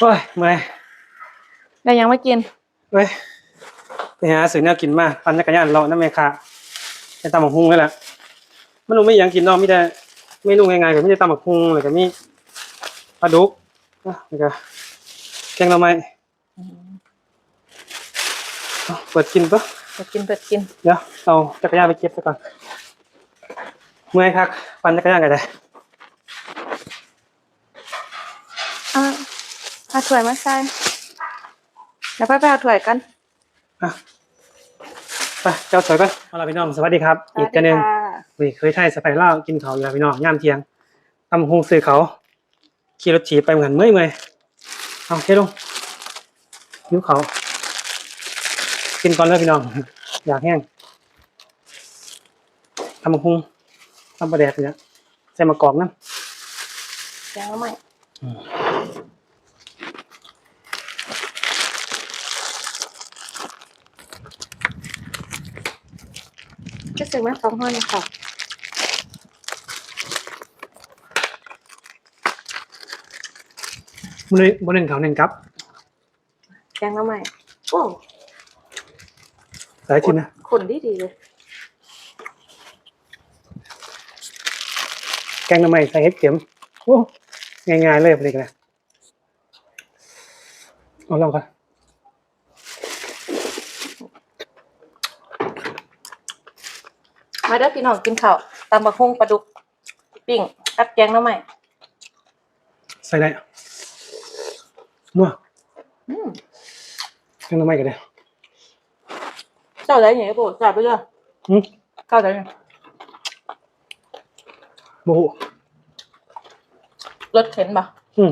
โอ้ยเมื่อยได้ยังไม่กินเว้ยไปหาซื้อแนวกินมาปั่นจักรยานเลาะน้ำแม่ค้าไปตำบักฮุงนี่แหละมันรู้ไม่หยังกินเนาะมีแต่เมนูง่ายๆก็มีแต่ตำบักฮุงแล้วก็มีปลาดุกอะแล้วก็แกงหน่อไม้เอาเปิดกินปะเปิดกินเปิดกินเดี๋ยวเอาจักรยานไปเก็บซะก่อนเมื่อยคักปั่นจักรยานกันได้อะ เอาถ้วยมาใส่เดี๋ยวไปไปเอาถ้วยกัน อะไปเจ้าสวยก่อนเอาล่ะพี่น้องสวัสดีครับ อีกกันหนึ่งนี่เคยไทยสไปเล่าวกินเขาวอยู่แล้วพี่น้องย่ามเทียงตำหงซื้อเขา ขี่รถถีบไปเหมือนเมื่อยเมื่อยเอาเทลงยิ้วเขา กินก่อนเลยพี่น้อง อยากแห้งตำบักหุงตำปลาแดกเนี่ยใส่มะกอกน้แกงใหม่ จะซื้อมาสองห่อนี่ค่ะำมันเลยบนหนึ่งเขาหนึ่งครับแกงน้ำใหม่โอ้สายชิ้นนะขนดีดีเลย แกงน้ำใหม่ใส่เห็ดเข็มโอ้ง่ายๆเลยพอดีกันนะเอาลองกัน มาเด้อพี่น้องกินข้าวตำบักหุ่งปลาดุกปิ้งกับแกงน้ำใหม่ใส่ได้นัวอืมแกงน้ำใหม่กันเลยเจ้าได้ยังไงโบจ่ายไปเลยอืมเจ้าได้ยังโมโหรถเข็นปะอืม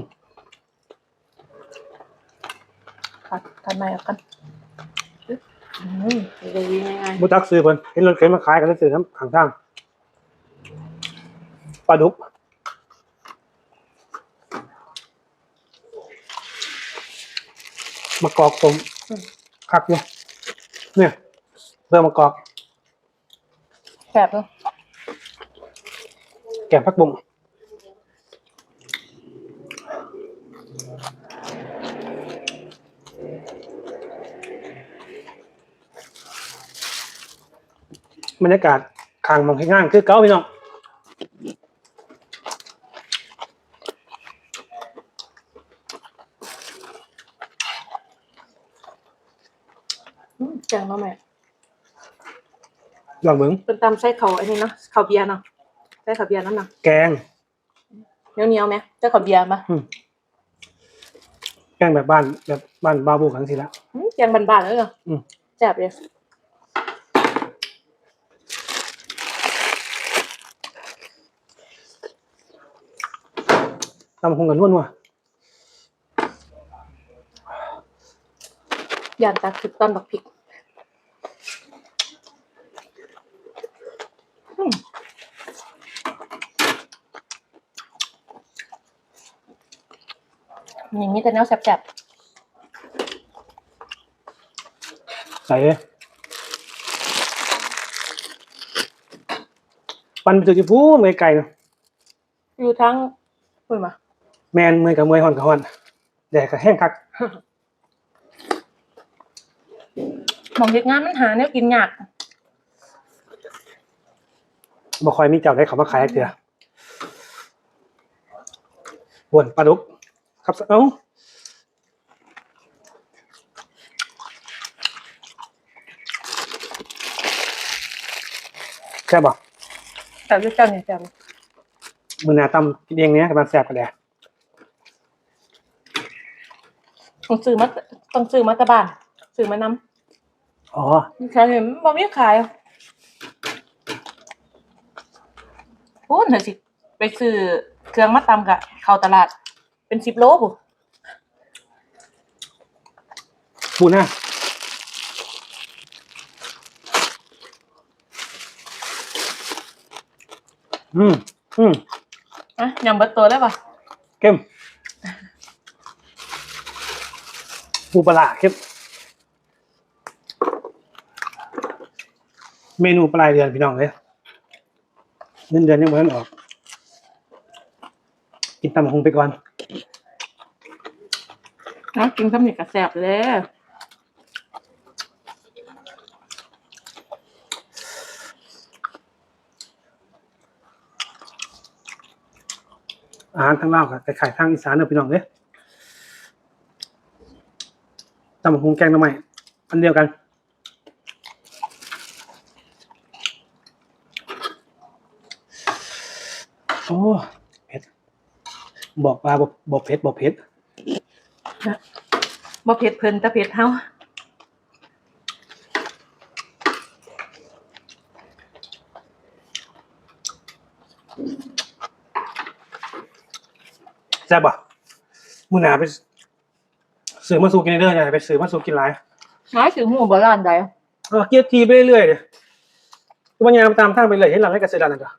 ค่ะทำไมเอากัน อืมดีง่ายบุตักซื้อเพิ่นเห็นรถเข็นมาขายกันแล้วซื้อน้ำข้างทางปลาดุกมะกอกต้มคักเนี่ยเนี่ยเริ่มมะกอกๆแบบนึงแกงผักบุ้ง บรรยากาศข้างหมองให้ง่างคือเก้าพี่น้องอืมแกงน้ำใหม่ลองเบิ้งเป็นตำไส้เขาอันนี้เนาะเขาเบียร์เนาะไส้เขาเบียร์นั่นเนาะแกงเหนียวเหนียวๆไหมเจ้าเขาเบียร์ปะแกงแบบบ้านแบบบ้านบาบูกันสิละอืมแกงบานๆเลยเหรออืมแซ่บเลย ตำคงกันล้วนว่ะยานตาคือต้นบักพริกอืมอย่างนี้แต่แนวแซ่บใส่เลยปันไปถึงจะพูเมื่อยไก่เนอะๆอยู่ทั้งคุยมา แมนเมื่อยกับเมื่อยหอนกับหอนแดดกับแห้งคักหมองเด็กงานมันหาเนี่ยกินยากบ่คอยมีเจ้าได้เขามาขายเถื่อบ่วนปลาดุก ครับเอ้าแซ่บบ่แต่ด้วยเจ้าเนี่ยแซ่บมือหนาตำกินเองเนี้ยกำลังแซ่บกันแดด ต้องซื้อมาต้องซื้อมาแตะบ้านซื้อมานำอ๋อใช่เนี่ยบ่มีขายพูดหน่อยสิ ไปซื้อเครื่องมาตำกะเข้าตลาด เป็นสิบโลปุ๊ปูหน้าอืม อืมอะยำเบิดตัวได้ปะเข้ม ปูปลาร้าเข้มเมนูปลายเดือนพี่น้องเลยเดือนเดือนยังไม่ทันออก กินตำบักหงไปก่อนน้องกินข้าวเหนียวกระแสบเลยอาหารทางลาวกับไข่ทางอีสานเนอะพี่น้องเด้ ตำบักหุงแกงหน่อไม้อันเดียวกัน โอ้เผ็ดบอกปลาบอกบอกเผ็ดบอกเผ็ดบ่เผ็ดเพิ่นแต่เผ็ดเฮาแซ่บป่ะมือหนาไป ซื้อมาสู่กินเด้ออย่าไปซื้อมาสู่กินหลายน้อยถึงหมู่บ่ร้านใดเออเกียร์ทีไปเรื่อยๆเดี๋ยวมันยางตามทางไปเลยเห็นหลังให้กระเสือร้านนั่นจ้ะ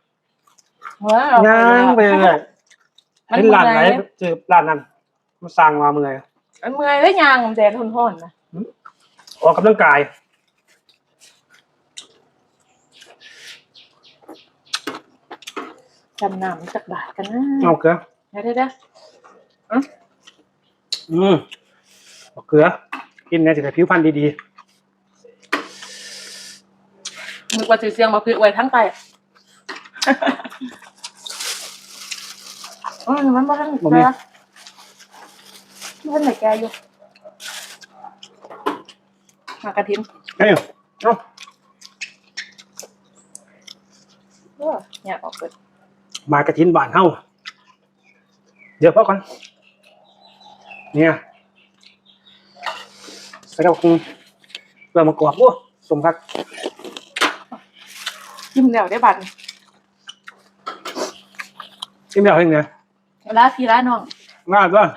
เฮ้ยเราย่างไปเรื่อยมันเห็นเมื่ร้านไหนอยเจอร้านนั้นมันสั่งมาเมื่อยมันเมื่อยแล้วยางมันแดดทนๆนะออกกำลังกายจำนำจักบาทกันนะเอาเกลือเดี๋ยวเดี๋ยวอืม เอาเกลือ กินเนี่ยสิได้ผิวพรรณดีนึกว่าสิเสียงมาพริกไว้ทั้งไตอืมมันบ่ทันแก่มันไหนแก่อยู่มากระทิมๆเอ้ยเอาเออเนี่ยออกเปิดมากระถินบ้านเฮาเดี๋ยวพ่อก่อนเนี่ย ใส่กับคุงเปลือกมะกอกโอ้สมคักจิ้มแล้วได้บัตรชิมแล้วเองเนี่ยลาพี่ลาน้องง่ายด้วย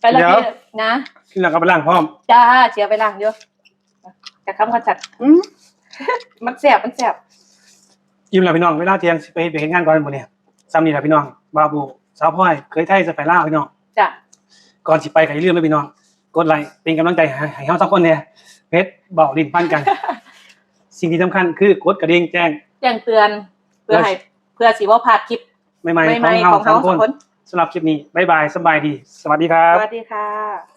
ไปละเดี๋ยวพี่นะ กินแล้วก็ไปล้างพร้อม จ้าเชียร์ไปล้างเยอะจะคำกันจัดอืมมันแสบมันแสบยิ้มแล้วพี่น้องเวลาเที่ยงสิไปไปเห็นงานก่อนหมดเนี่ยซ้ำนี่แหละพี่น้องบาบูสาวพ่อยเคยไทยจะไปล่าวพี่น้องจ้ะก่อนสิไปก็อย่าลืมนะพี่น้อง กดไลค์เป็นกำลังใจให้ให้เฮาสักคนเนี่ยเพชรเบาลิ้นปั้นกัน สิ่งที่สำคัญคือกดกระดิ่งแจ้งแจ้งเตือน เพื่อให้เพื่อสิว่าพลาดคลิปใหม่ๆใหม่ของๆเฮาของสาเขามคสอนงคนสำหรับคลิปนี้บ๊ายบายสบายดี สวัสดีครับ สวัสดีค่ะ